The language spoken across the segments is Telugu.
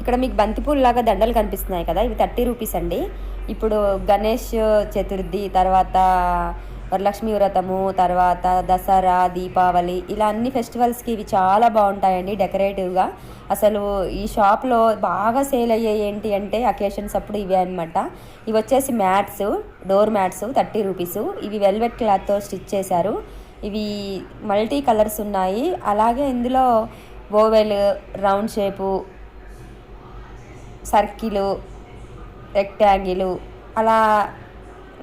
ఇక్కడ మీకు బంతిపూలు లాగా దండలు కనిపిస్తున్నాయి కదా ఇవి థర్టీ రూపీస్ అండి. ఇప్పుడు గణేష్ చతుర్థి తర్వాత వరలక్ష్మి వ్రతము తర్వాత దసరా దీపావళి ఇలా అన్ని ఫెస్టివల్స్కి ఇవి చాలా బాగుంటాయండి డెకరేటివ్గా. అసలు ఈ షాప్లో బాగా సేల్ అయ్యాయి ఏంటి అంటే అకేషన్స్ అప్పుడు ఇవే అనమాట ఇవి వచ్చేసి mats door mats thirty rupees. ఇవి వెల్వెట్ క్లాత్తో స్టిచ్ చేశారు. ఇవి మల్టీ కలర్స్ ఉన్నాయి. అలాగే ఇందులో oval round shape circle rectangle అలా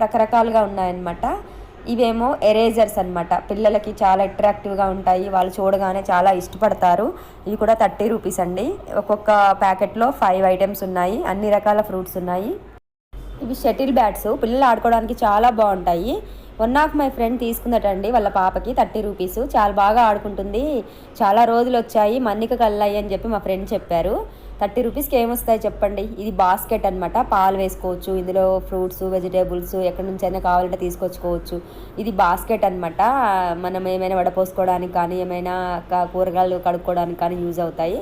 రకరకాలుగా ఉన్నాయన్నమాట. ఇవేమో ఎరేజర్స్ అన్నమాట. పిల్లలకి చాలా అట్రాక్టివ్గా ఉంటాయి. వాళ్ళు చూడగానే చాలా ఇష్టపడతారు. ఇవి కూడా థర్టీ రూపీస్ అండి. ఒక్కొక్క ప్యాకెట్లో ఫైవ్ ఐటమ్స్ ఉన్నాయి. అన్ని రకాల ఫ్రూట్స్ ఉన్నాయి. ఇవి షటిల్ బ్యాట్స్. పిల్లలు ఆడుకోవడానికి చాలా బాగుంటాయి. వన్ ఆఫ్ మై ఫ్రెండ్ తీసుకుందటండి వాళ్ళ పాపకి థర్టీ రూపీస్. చాలా బాగా ఆడుకుంటుంది. చాలా రోజులు వచ్చాయి. మన్నిక కళ్ళాయి అని చెప్పి మా ఫ్రెండ్ చెప్పారు. థర్టీ రూపీస్కి ఏమొస్తాయి చెప్పండి. ఇది బాస్కెట్ అనమాట పాలు వేసుకోవచ్చు. ఇందులో ఫ్రూట్స్ వెజిటేబుల్స్ ఎక్కడి నుంచి అయినా కావాలంటే తీసుకొచ్చుకోవచ్చు. ఇది బాస్కెట్ అనమాట మనం ఏమైనా వడపోసుకోవడానికి కానీ ఏమైనా కూరగాయలు కడుక్కోవడానికి కానీ యూజ్ అవుతాయి.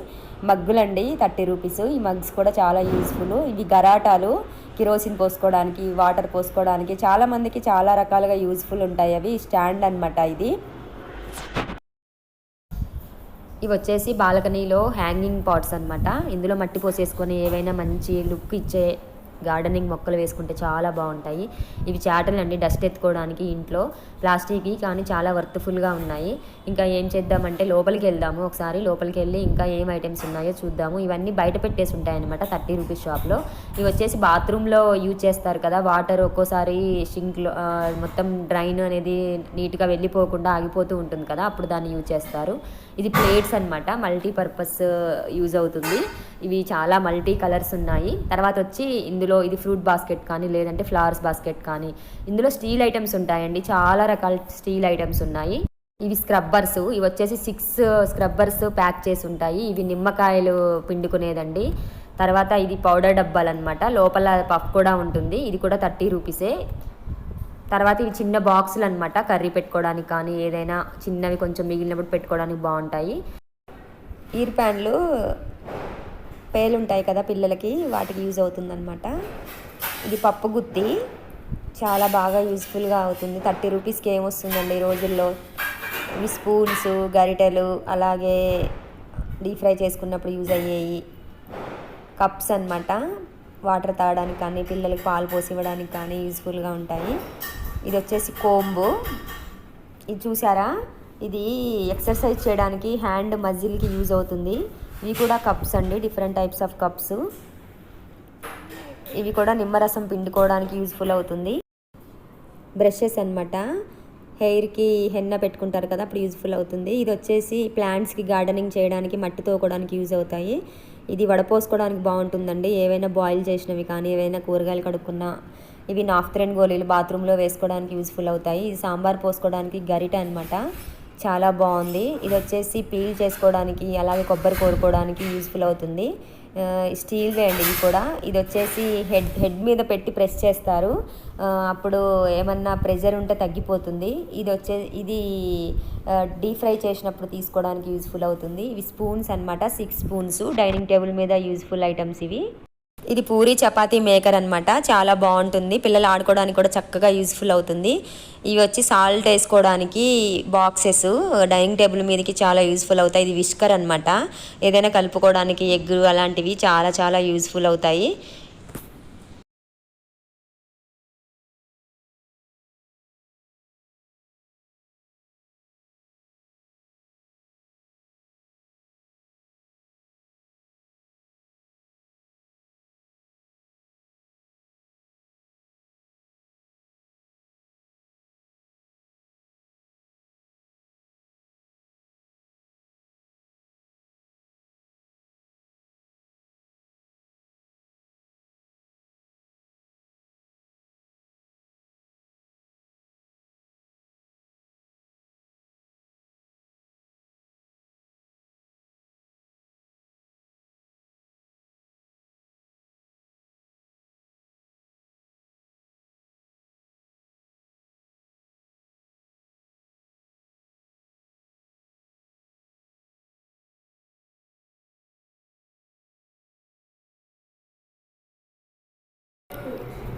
మగ్గులండి థర్టీ రూపీస్. ఈ మగ్స్ కూడా చాలా యూస్ఫుల్. ఇవి గరాటాలు కిరోసిన్ పోసుకోవడానికి వాటర్ పోసుకోవడానికి చాలా మందికి చాలా రకాలుగా యూస్ఫుల్ ఉంటాయి. అవి స్టాండ్ అనమాట ఇది. ఇవి వచ్చేసి బాల్కనీలో హ్యాంగింగ్ పాట్స్ అన్నమాట. ఇందులో మట్టి పోసేసుకొని ఏవైనా మంచి లుక్ ఇచ్చే గార్డెనింగ్ మొక్కలు వేసుకుంటే చాలా బాగుంటాయి. ఇవి చాటలు అండి డస్ట్ ఎత్తుకోవడానికి ఇంట్లో ప్లాస్టిక్వి కానీ చాలా వర్త్ఫుల్గా ఉన్నాయి. ఇంకా ఏం చేద్దామంటే లోపలికి వెళ్దాము. ఒకసారి లోపలికి వెళ్ళి ఇంకా ఏం ఐటమ్స్ ఉన్నాయో చూద్దాము. ఇవన్నీ బయట పెట్టేసి ఉంటాయన్నమాట థర్టీ రూపీస్ షాప్లో. ఇవి వచ్చేసి బాత్రూంలో యూజ్ చేస్తారు కదా. వాటర్ ఒక్కోసారి షింక్లో మొత్తం డ్రైన్ అనేది నీట్గా వెళ్ళిపోకుండా ఆగిపోతూ ఉంటుంది కదా. అప్పుడు దాన్ని యూజ్ చేస్తారు. ఇది ప్లేట్స్ అన్నమాట. మల్టీపర్పస్ యూజ్ అవుతుంది. ఇవి చాలా మల్టీ కలర్స్ ఉన్నాయి. తర్వాత వచ్చి ఇందులో ఇది ఫ్రూట్ బాస్కెట్ కానీ లేదంటే ఫ్లవర్స్ బాస్కెట్ కానీ. ఇందులో స్టీల్ ఐటమ్స్ ఉంటాయండి. చాలా రకాల స్టీల్ ఐటమ్స్ ఉన్నాయి. ఇవి స్క్రబ్బర్స్. ఇవి వచ్చేసి సిక్స్ స్క్రబ్బర్స్ ప్యాక్ చేసి ఉంటాయి. ఇవి నిమ్మకాయలు పిండుకునేదండి. తర్వాత ఇది పౌడర్ డబ్బాలు అనమాట లోపల పఫ్ కూడా ఉంటుంది. ఇది కూడా థర్టీ రూపీసే. తర్వాత ఇవి చిన్న బాక్సులు అనమాట కర్రీ పెట్టుకోవడానికి కానీ ఏదైనా చిన్నవి కొంచెం మిగిలినప్పుడు పెట్టుకోవడానికి బాగుంటాయి. ఈర్ ప్యాన్లు పేలు ఉంటాయి కదా పిల్లలకి వాటికి యూజ్ అవుతుందన్నమాట. ఇది పప్పు గుత్తి. చాలా బాగా యూస్ఫుల్గా అవుతుంది. థర్టీ రూపీస్కి ఏమొస్తుందండి ఈ రోజుల్లో? ఇవి స్పూన్స్ గరిటెలు అలాగే డీప్ ఫ్రై చేసుకున్నప్పుడు యూజ్ అయ్యేవి కప్స్ అన్నమాట. వాటర్ తాగడానికి కానీ పిల్లలకి పాలు పోసి ఇవ్వడానికి కానీ యూస్ఫుల్గా ఉంటాయి. ఇది వచ్చేసి కోంబు. ఇది చూసారా? ఇది ఎక్సర్సైజ్ చేయడానికి హ్యాండ్ మజిల్కి యూజ్ అవుతుంది. ఇవి కూడా కప్స్ అండి డిఫరెంట్ టైప్స్ ఆఫ్ కప్స్ ఇవి కూడా నిమ్మరసం పిండుకోవడానికి యూజ్ఫుల్ అవుతుంది. బ్రషెస్ అన్నమాట. హెయిర్కి హెన్న పెట్టుకుంటారు కదా అప్పుడు యూజ్ఫుల్ అవుతుంది. ఇది వచ్చేసి ప్లాంట్స్కి గార్డెనింగ్ చేయడానికి మట్టి తోకోవడానికి యూజ్ అవుతాయి. ఇది వడపోసుకోవడానికి బాగుంటుందండి. ఏవైనా బాయిల్ చేసినవి కానీ ఏవైనా కూరగాయలు కడుక్కున్నా ఇవి నాఫ్త్రెన్ గోళీలు బాత్రూంలో వేసుకోవడానికి యూజ్ఫుల్ అవుతాయి. ఇది సాంబార్ పోసుకోవడానికి గరిట అనమాట చాలా బాగుంది. ఇది వచ్చేసి పీల్ చేసుకోవడానికి అలాగే కొబ్బరి కోరుకోవడానికి యూస్ఫుల్ అవుతుంది. స్టీల్ స్టీల్వే అండి ఇది కూడా. ఇది వచ్చేసి హెడ్ హెడ్ మీద పెట్టి ప్రెస్ చేస్తారు. అప్పుడు ఏమన్నా ప్రెజర్ ఉంటే తగ్గిపోతుంది. ఇది వచ్చే ఇది డీప్ ఫ్రై చేసినప్పుడు తీసుకోవడానికి యూజ్ఫుల్ అవుతుంది. ఇవి స్పూన్స్ అన్నమాట. సిక్స్ స్పూన్స్ డైనింగ్ టేబుల్ మీద యూజ్ఫుల్ ఐటమ్స్ ఇవి. ఇది పూరి చపాతీ మేకర్ అన్నమాట. చాలా బాగుంటుంది. పిల్లలు ఆడుకోవడానికి కూడా చక్కగా యూజ్ఫుల్ అవుతుంది. ఇవి వచ్చి సాల్ట్ వేసుకోవడానికి బాక్సెస్ డైనింగ్ టేబుల్ మీదకి చాలా యూజ్ఫుల్ అవుతాయి. ఇది విష్కర్ అన్నమాట. ఏదైనా కలుపుకోవడానికి ఎగ్ అలాంటివి చాలా చాలా యూజ్ఫుల్ అవుతాయి.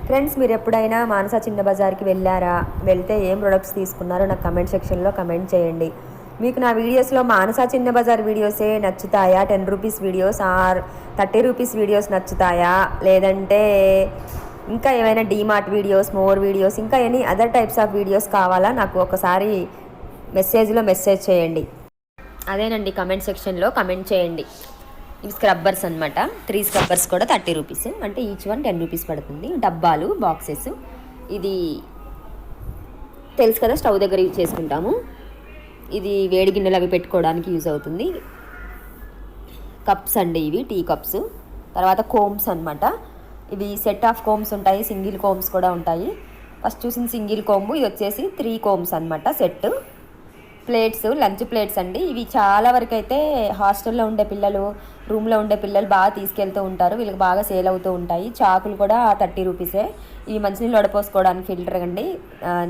ఫ్రెండ్స్ మీరు ఎప్పుడైనా మానస చిన్న బజార్కి వెళ్ళారా? వెళ్తే ఏం ప్రొడక్ట్స్ తీసుకున్నారో నాకు కమెంట్ సెక్షన్లో కమెంట్ చేయండి. మీకు నా వీడియోస్లో మానస చిన్న బజార్ వీడియోసే నచ్చుతాయా? Ten rupees videos or thirty rupees videos నచ్చుతాయా? లేదంటే ఇంకా ఏమైనా డీమార్ట్ వీడియోస్ మోర్ వీడియోస్ ఇంకా any other types of videos కావాలా? నాకు ఒకసారి మెసేజ్లో మెసేజ్ చేయండి. అదేనండి కమెంట్ సెక్షన్లో కమెంట్ చేయండి. ఇవి స్క్రబ్బర్స్ అనమాట త్రీ స్క్రబ్బర్స్ కూడా థర్టీ రూపీస్ అంటే ఈచ్ వన్ టెన్ రూపీస్ పడుతుంది. డబ్బాలు బాక్సెస్ ఇది తెలుసు కదా స్టవ్ దగ్గర యూజ్ చేసుకుంటాము. ఇది వేడి గిన్నెలు అవి పెట్టుకోవడానికి యూజ్ అవుతుంది. కప్స్ అండి ఇవి టీ కప్స్ తర్వాత కోమ్స్ అన్నమాట. ఇవి సెట్ ఆఫ్ కోమ్స్ ఉంటాయి సింగిల్ కోమ్స్ కూడా ఉంటాయి. ఫస్ట్ చూసిన సింగిల్ కోంబు ఇది వచ్చేసి త్రీ కోమ్స్ అన్నమాట సెట్ ప్లేట్స్ లంచ్ ప్లేట్స్ అండి. ఇవి చాలా వరకు అయితే హాస్టల్లో ఉండే పిల్లలు రూమ్లో ఉండే పిల్లలు బాగా తీసుకెళ్తూ ఉంటారు. వీళ్ళకి బాగా సేల్ అవుతూ ఉంటాయి. చాకులు కూడా థర్టీ రూపీసే. ఇవి మంచినీళ్ళు వడపోసుకోవడానికి ఫిల్టర్ అండి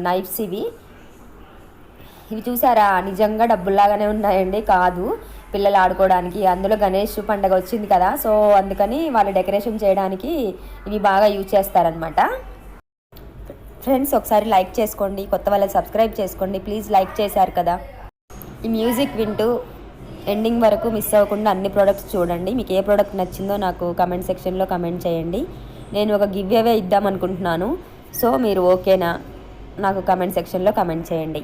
నైఫ్స్ ఇవి. ఇవి చూసారా? నిజంగా డబ్బుల్లాగానే ఉన్నాయండి. కాదు పిల్లలు ఆడుకోవడానికి. అందులో గణేష్ పండగ వచ్చింది కదా. సో అందుకని వాళ్ళు డెకరేషన్ చేయడానికి ఇవి బాగా యూజ్ చేస్తారనమాట ఫ్రెండ్స్ ఒకసారి లైక్ చేసుకోండి. కొత్త వాళ్ళకి సబ్స్క్రైబ్ చేసుకోండి. ప్లీజ్ లైక్ చేశారు కదా. ఈ మ్యూజిక్ వింటూ ఎండింగ్ వరకు మిస్ అవ్వకుండా అన్ని ప్రోడక్ట్స్ చూడండి. మీకు ఏ ప్రోడక్ట్ నచ్చిందో నాకు కమెంట్ సెక్షన్లో కమెంట్ చేయండి. నేను ఒక గివ్ అవే ఇద్దామనుకుంటున్నాను సో మీరు ఓకేనా నాకు కమెంట్ సెక్షన్లో కమెంట్ చేయండి.